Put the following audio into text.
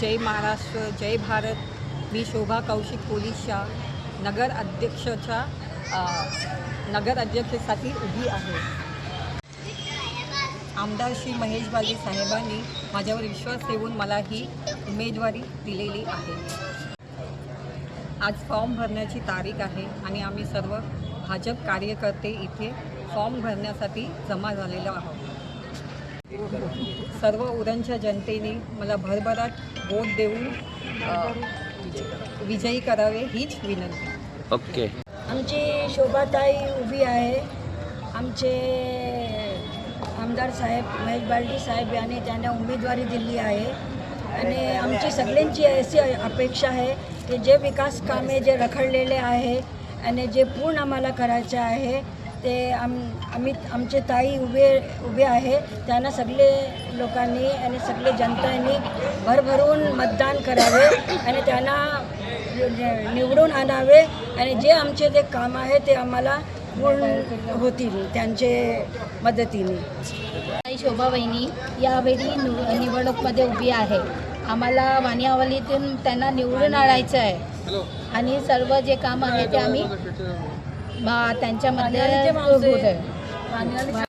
जय महाराष्ट्र जय भारत. मी शोभा कौशिक पोलीसच्या नगर अध्यक्षच्या नगर अध्यक्षेसाठी उभी आहे. आमदार श्री महेश बाले साहेबांनी माझ्यावर विश्वास ठेवून मला ही उमेदवारी दिलेली आहे. आज फॉर्म भरण्याची तारीख आहे आणि आम्ही सर्व भाजप कार्यकर्ते इथे फॉर्म भरण्यासाठी जमा झालेलो आहोत. सर्व उरणच्या जनतेने मला भरभराट वोट देऊन विजयी करावे हीच विनंती. ओके. आमची शोभाताई उभी आहे. आमचे आमदार साहेब महेश बालडी साहेब यांनी त्यांना उमेदवारी दिली आहे. आणि आमची सगळ्यांची अशी अपेक्षा आहे की जे विकास कामे जे रखडलेले आहे आणि जे पूर्ण आम्हाला करायचे आहे ते आम आम्ही आमचे ताई उभे उभे आहे. त्यांना सगळे लोकांनी आणि सगळे जनतांनी भरभरून मतदान करावे आणि त्यांना निवडून आणावे आणि जे आमचे जे काम आहे ते आम्हाला पूर्ण होतील त्यांचे मदतीने. शोभा वहिनी यावेळी निव निवडणूकमध्ये उभी आहे. आम्हाला वानियावलीतून त्यांना निवडून आणायचं आहे. आणि सर्व जे काम आहे ते आम्ही त्यांच्यामध्ये होत आहे